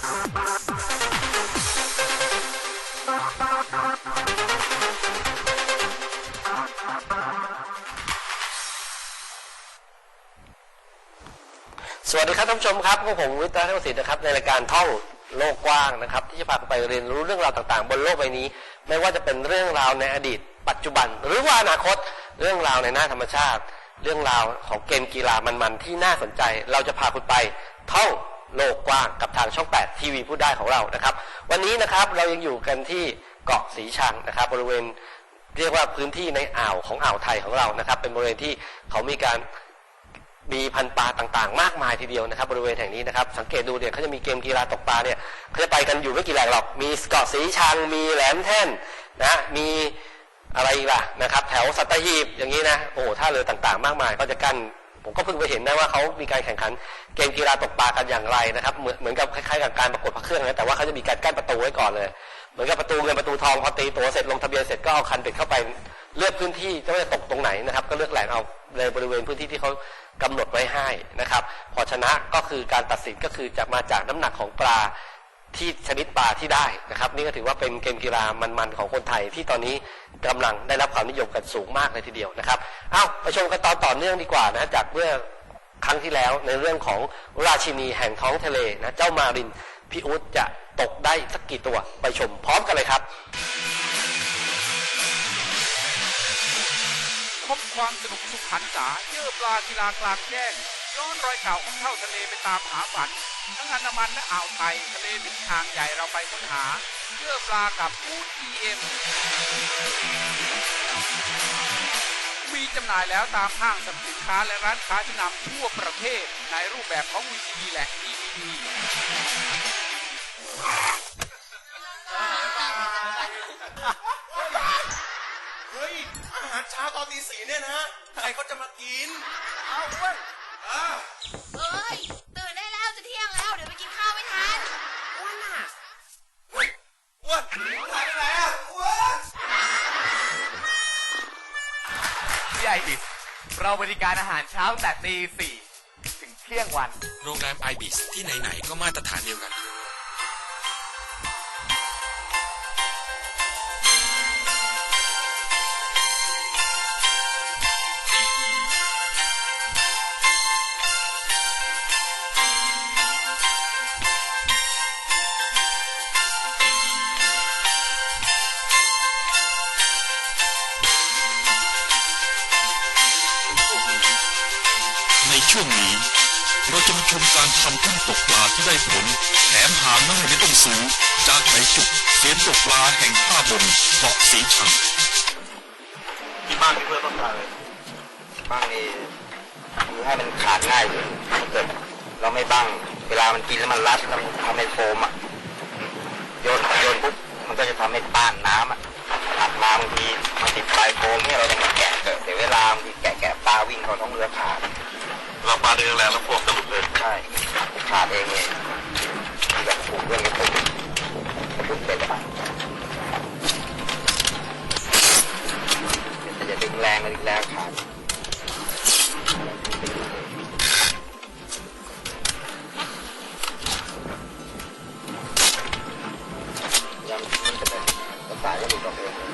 สวัสดีครับท่านผู้ชมครับพวกผมวิทย์รัตนศิษย์นะครับในรายการท่องโลกกว้างนะครับ ที่จะพาไปเรียนรู้เรื่องราวต่างๆ บนโลกใบนี้ ไม่ว่าจะเป็นเรื่องราวในอดีต ปัจจุบัน หรือว่าอนาคตเรื่องราวในหน้าธรรมชาติ เรื่องราวของเกมกีฬามันๆที่น่าสนใจ เราจะพาคุณไปท่อง โลกกว้างกับทางช่อง 8 ทีวีพูดได้ของเรานะครับ วันนี้นะครับเรายังอยู่กันที่เกาะสีชังนะครับ บริเวณเรียกว่าพื้นที่ในอ่าวของอ่าวไทยของเรานะครับ เป็นบริเวณที่เขามีการมีพันปลาต่างๆ มากมายทีเดียวนะครับ บริเวณแห่งนี้นะครับ สังเกตดูเนี่ยเขาจะมีเกมกีฬาตกปลาเนี่ยเขาจะไปกันอยู่ไม่กี่แหล่งหรอกมีเกาะสีชัง มีแหลมแท่นนะมีอะไรอีกล่ะนะครับ แถวสัตหีบอย่างนี้นะโอ้โหท่าเรือต่างๆ มากมาย ก็จะกั้น ผมก็เพิ่งไปเห็นนะว่าเขามีการแข่งขันเกมกีฬาตกปลากันอย่างไรนะครับ เหมือนเหมือนกับคล้ายๆกับการประกวดพระเครื่องนะแต่ว่าเขาจะมีการกั้นประตูไว้ก่อนเลย เหมือนกับประตูเงินประตูทองพอตีตัวเสร็จลงทะเบียนเสร็จก็เอาคันเบ็ดเข้าไปเลือกพื้นที่จะว่าจะตกตรงไหนนะครับ ก็เลือกแหล่งเอาในบริเวณพื้นที่ที่เขากำหนดไว้ให้นะครับ พอชนะก็คือการตัดสินก็คือจะมาจากน้ำหนักของปลา ที่ชนิดปลาที่ได้นะครับ นี่ก็ถือว่าเป็นเกมกีฬามันๆของคนไทยที่ตอนนี้กำลังได้รับความนิยมกันสูงมากเลยทีเดียวนะครับเอ้าไปชมกันตอนต่อเนื่องดีกว่านะจากเมื่อครั้งที่แล้วในเรื่องของราชินีแห่งท้องทะเลนะเจ้ามารินพี่อุ๊ดจะตกได้สักกี่ตัวไปชมพร้อมกันเลยครับ พบความสนุกสุขหันษาเยื่อปลากีฬากลางแจ้ง ย้อนรอยเก่าเข้าทะเลไปตามหาฝัน ทั้งอันดามันและอ่าวไทยทะเลถึงทางใหญ่เราไปค้นหาเยื่อปลากับฟูดเอ็มมีจำหน่ายแล้วตามห้างสรรพสินค้าและร้านค้าที่นำทั่วประเทศในรูปแบบของ VCD และ DVD เฮ้ยอาหารเช้าตอนตีสี่เนี่ยนะใครเขาจะมากิน เอาเว้ยอ่า เอ้ย ตื่นได้แล้วจะเที่ยงแล้ว เดี๋ยวไปกินข้าวไม่ทันอ้วนอะอ้วนถ่ายไปไหนอะอ้วนที่ไอบิสเราบริการอาหารเช้าตั้งแต่ตีสี่ถึงเที่ยงวัน โรงแรมไอบิสที่ไหน ๆ ก็มาตรฐานเดียวกัน ชมการทำทุ่นตกปลาที่ได้ผลแถมหาง่ายไม่ต้องซื้อ จากไหนจุกเสียนตกปลาแห่งท่าบนเกาะสีชังที่บ้านเพื่อนต้องการเลยบ้างนี่คือให้มันขาดง่ายเลยถ้าเกิดเราไม่บ้างเวลามันกินแล้วมันรัดแล้วทำให้โฟมอะโยนโยนปุ๊บมันก็จะทำให้ต้านน้ำอะถัดมาบางทีมันติดปลายโฟมเนี่ยเราต้องมาแกะเกิดเสียเวลาบางทีแกะแกะปลาวิ่งเขาต้องเรือขาด เราปาเดินแรงแล้วพวกสรุปเลยใช่ขาดเองเลยแบบผูกเรื่องกระตุกกระตุกเสร็จอะแต่จะดึงแรงดึงแรงขาดยังมันจะเป็นภาษาจะหลุดออกเอง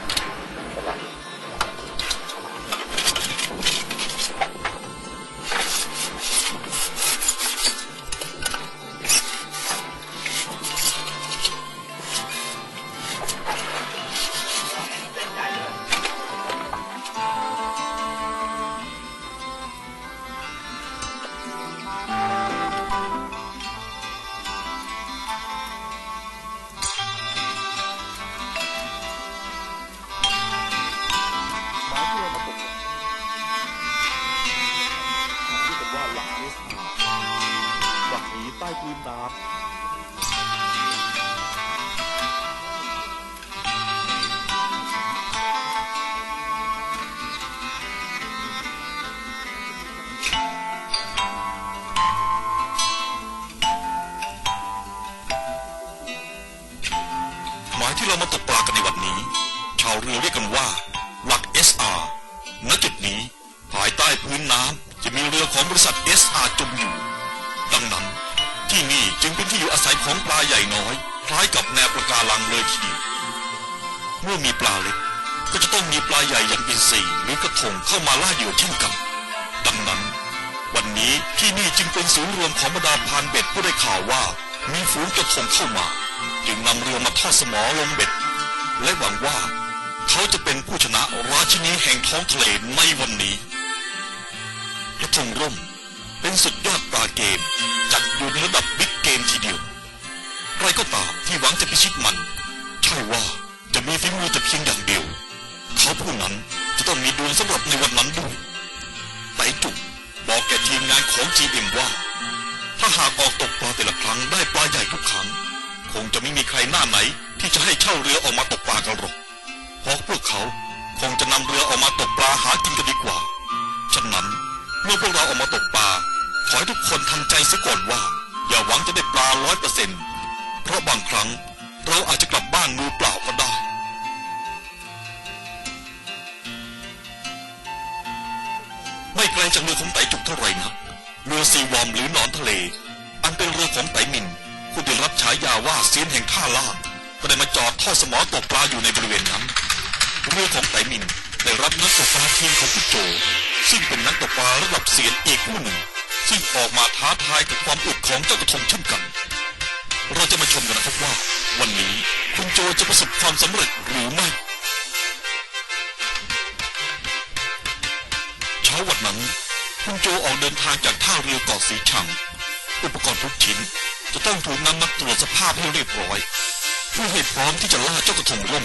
าวเรือเรียกกันว่าหลัก SR ณจุดนี้ภายใต้พื้นน้ำจะมีเรือของบริษัท SR จมอยู่ ดังนั้น ที่นี่จึงเป็นที่อยู่อาศัยของปลาใหญ่น้อย คล้ายกับแนวปะการังเลยทีเดียวเมื่อมีปลาเล็กก็จะต้องมีปลาใหญ่อย่างอินทรีหรือกระทงเข้ามาล่าเหยื่อเช่นกัน ดังนั้น วันนี้ที่นี่จึงเป็นศูนย์รวมของบรรดาพานเบ็ดผู้ได้ข่าวว่า มีฝูงกระทงเข้ามา จึงนำเรือมาทอดสมอลงเบ็ด และหวังว่า เขาจะเป็นผู้ชนะราชินีแห่งท้องทะเลในวันนี้กระทงร่มเป็นสุดยอดปลาเกมจัดอยู่ในระดับบิ๊กเกมทีเดียว ใครก็ตามที่หวังจะพิชิตมัน ใช่ว่าจะมีฝีมือแต่เพียงอย่างเดียว เขาผู้นั้นจะต้องมีดวงสำหรับในวันนั้นด้วยไต่จุกบอกแก่ทีมงานของ GM ว่า ถ้าหากออกตกปลาแต่ละครั้งได้ปลาใหญ่ทุกครั้ง คงจะไม่มีใครหน้าไหนที่จะให้เช่าเรือออกมาตกปลากันหรอก เพราะพวกเขาคงจะนำเรือออกมาตกปลาหากินกันดีกว่า ฉะนั้นเมื่อพวกเราออกมาตกปลา ขอให้ทุกคนทำใจเสียก่อนว่า อย่าหวังจะได้ปลาร้อยเปอร์เซ็นต์เพราะบางครั้งเราอาจจะกลับบ้านมือเปล่าก็ได้ไม่ไกลจากเรือของไตจุกเท่าไหร่นะเรือซีวอมหรือนอนทะเล อันเป็นเรือของไตมินผู้ได้รับฉายาว่าเซียนแห่งท่าล่าก็ได้มาจอดท่อสมอตกปลาอยู่ในบริเวณนั้น เรือของไตมินได้รับนักตกปลาทีมของพี่โจ ซึ่งเป็นนักตกปลาระดับเซียนอีกผู้หนึ่ง ซึ่งออกมาท้าทายกับความอึดของเจ้ากระทงเช่นกัน เราจะมาชมกันนะครับว่า วันนี้คุณโจจะประสบความสำเร็จหรือไม่เช้าวันนั้นคุณโจออกเดินทางจากท่าเรือเกาะสีชัง อุปกรณ์ทุกชิ้นจะต้องถูกนำมาตรวจสภาพให้เรียบร้อยเพื่อให้พร้อมที่จะล่าเจ้ากระทงร่ม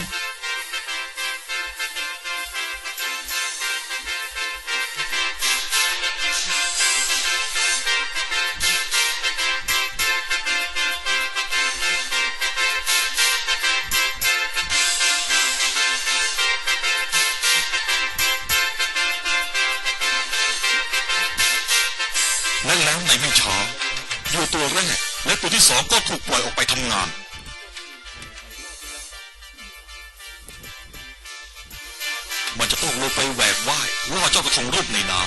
และแล้วในไม่ช้าเหยื่ตัวแรกและตัวที่สองก็ถูกปล่อยออกไปทำงานมันจะต้องลงไปแหวกว่ายล่อเจ้ากระทงรูปในน้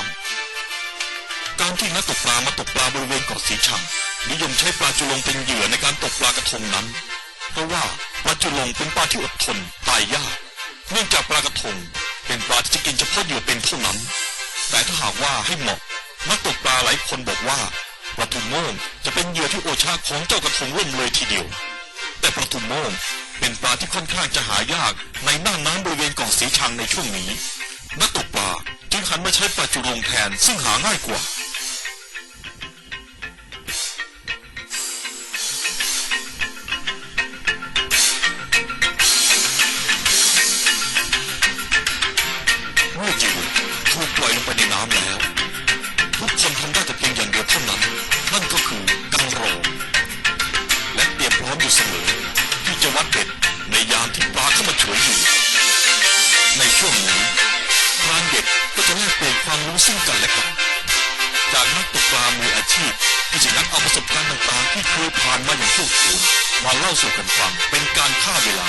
ำการที่นักตกปลามาตกปลาบริเวณเกาะสีชังนิยมใช้ปลาจุลงเป็นเหยื่อในการตกปลากระทงนั้น เพราะว่าปลาจุลงเป็นปลาที่อดทนตายยาก เนื่องจากปลากระทงเป็นปลาที่จะกินเฉพาะเหยื่อเป็นเท่านั้น แต่ถ้าหากว่าให้เหมาะ นักตกปลาหลายคนบอกว่าปลาทูโม่งจะเป็นเหยื่อที่โอชาของเจ้ากระทงร่มเลยทีเดียว แต่ปลาทูโม่งเป็นปลาที่ค่อนข้างจะหายากในน่านน้ำบริเวณเกาะสีชังในช่วงนี้ นักตกปลาจึงหันมาใช้ปลาจุลงแทนซึ่งหาง่ายกว่า ความรู้ซึ่งกันและกันจากนักตกปลามืออาชีพ ที่จะนักเอาประสบการณ์ต่างๆที่เคยผ่านมาอย่างโชคโชนมาเล่าสู่กันฟังเป็นการฆ่าเวลา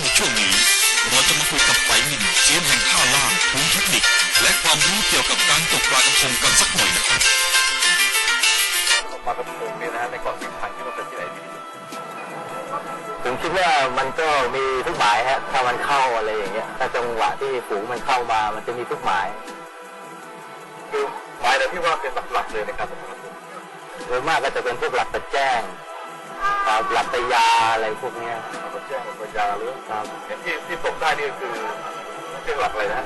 และในช่วงนี้ เราจะมาคุยกับไฟมินเซียนแห่งท่าล่างถึงเทคนิค และความรู้เกี่ยวกับการตกปลากระพงกันสักหน่อยนะครับปลากระพงเนี่ยนะในเกาะสีชังที่มันเป็นที่ไหนดีผมคิดว่ามันก็มีทุกหมายฮะถ้ามันเข้าอะไรอย่างเงี้ยถ้าจังหวะที่ฝูงมันเข้ามามันจะมีทุกหมายคือหมายอะไรที่ว่าเป็นหลักๆเลยนการตกปลากระพงโดยมากก็จะเป็นพวกหลักตะแจ้งหลักตะยาอะไรพวกเนี้ย แจ้งหลักตะยาหรือครับที่ที่ตกได้นี่คือเป็นหลักอะไรนะ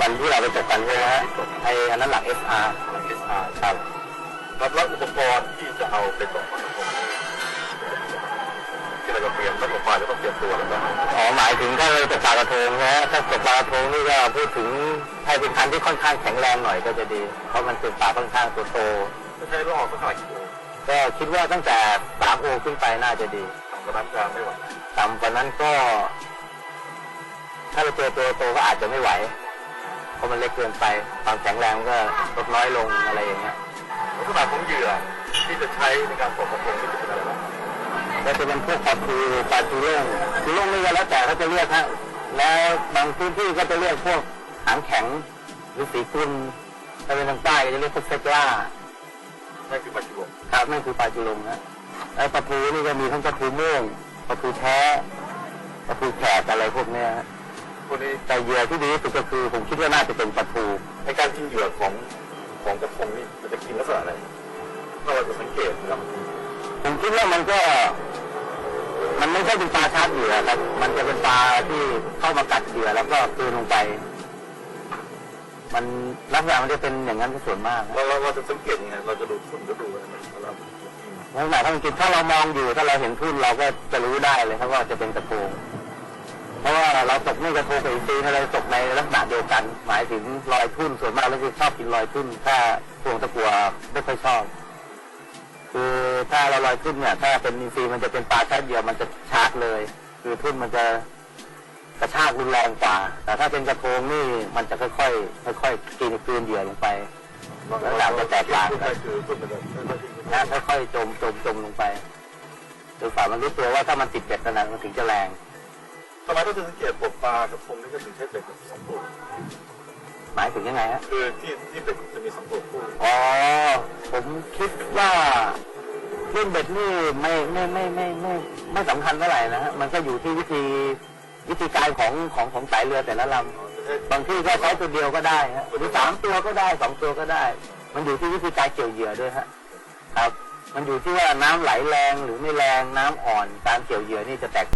วันที่เราไปจัดกันใช่ไหมฮะไออันนั้นหลัก SR หลัก SR ครับรับรับอุปกรณ์ที่จะเอาไปตกปลากระพงที่เราจะเตรียมถ้าตกปลาจะต้องเตรียมตัวแล้วก็อ๋อหมายถึงถ้าเราตกปลากระทงนะถ้าตกปลากระทงนี่ก็พูดถึงให้เป็นคันที่ค่อนข้างแข็งแรงหน่อยก็จะดี เพราะมันเป็นปลาค่อนข้างตัวโตใช้รอบสักหน่อยกี่โมงก็คิดว่าตั้งแต่สามโอขึ้นไปน่าจะดีกำลังจะไม่ไหว ต่ำกว่านั้นก็ ถ้าเราเจอตัวโตก็อาจจะไม่ไหว เพราะมันเล็กเกินไป ความแข็งแรงก็ลดน้อยลงอะไรอย่างเงี้ยลักษณะของเหยื่อที่จะใช้ในการตกกระพงที่จะเป็นอะไรบ้างก็จะเป็นพวกปลาทูปลาทูโล่งทูโล่งนี่ก็แล้วแต่เขาจะเรียกฮะแล้วบางพื้นที่ก็จะเรียกพวกหางแข็งหรือสีกุลถ้าเป็นทางใต้ก็จะเรียกพวกเซกล่านั่นคือปัจจุบันครับนั่นคือปลาจุลงนะแล้วปลาทูนี่ก็มีทั้งปลาทูม่วง ปลาทูแท้ปลาทูแขกอะไรพวกเนี้ยฮะคนนี้แต่เหยื่อที่ดีที่สุดก็คือผมคิดว่าน่าจะเป็นปลาทูในการกินเหยื่อของของกระพงนี่มันจะกินลักษณะไหนถ้าเราจะสังเกตนะครับผมคิดว่ามันก็ มันไม่ใช่เป็นปลาชาร์จเหยื่อครับ มันจะเป็นปลาที่เข้ามากัดเหยื่อแล้วก็กลืนลงไป มันลักษณะมันจะเป็นอย่างนั้นส่วนมากนะเราเราเราจะสังเกตยังไงเราจะดูฝุ่นก็ดูอะไรเราลักษณะถ้ามันกินถ้าเรามองอยู่ถ้าเราเห็นทุ่นเราก็จะรู้ได้เลยครับว่าจะเป็นกระโปงเพราะว่าเราตกนี่กระโปงกับอินทรีย์เราตกในลักษณะเดียวกัน หมายถึงรอยทุ่นส่วนมากเราจะชอบกินรอยทุ่นถ้าพวงตะกัวไม่ค่อยชอบคือถ้าเราลอยทุ่นเนี่ย ถ้าเป็นอินทรีย์มันจะเป็นปลาชาร์จเหยื่อมันจะชาร์จเลย คือทุ่นมันจะ กระชากรุนแรงกว่า แต่ถ้าเป็นกระโปงนี่มันจะค่อยๆค่อยๆกินกลืนเหยื่อลงไปลักษณะจะแตกต่างกันคือฝุ่นมันจะนะค่อยๆจมจมจมลงไปจนฝ่ามันรู้ตัวว่าถ้ามันติดเบ็ดขนาดมันถึงจะแรงทำไมต้องสังเกตปลปลากระพงนี่ก็ถึงใช้เบ็ดสองตัวหมายถึงยังไงฮะคือที่ที่เบ็ดจะมีสองตัวคู่อ๋อผมคิดว่าเรื่องเบ็ดนี่ไม่ไม่ไม่ไม่ไม่ไม่สำคัญเท่าไหร่นะฮะมันก็อยู่ที่วิธี วิธีการของของของสายเรือแต่ละลำบางที่ก็ใช้ตัวเดียวก็ได้ฮะหรือสามตัวก็ได้สองตัวก็ได้ มันอยู่ที่วิธีการเกี่ยวเหยื่อด้วยฮะครับ มันอยู่ที่ว่าน้ำไหลแรงหรือไม่แรงน้ำอ่อนการเกี่ยวเหยื่อนี่จะแตก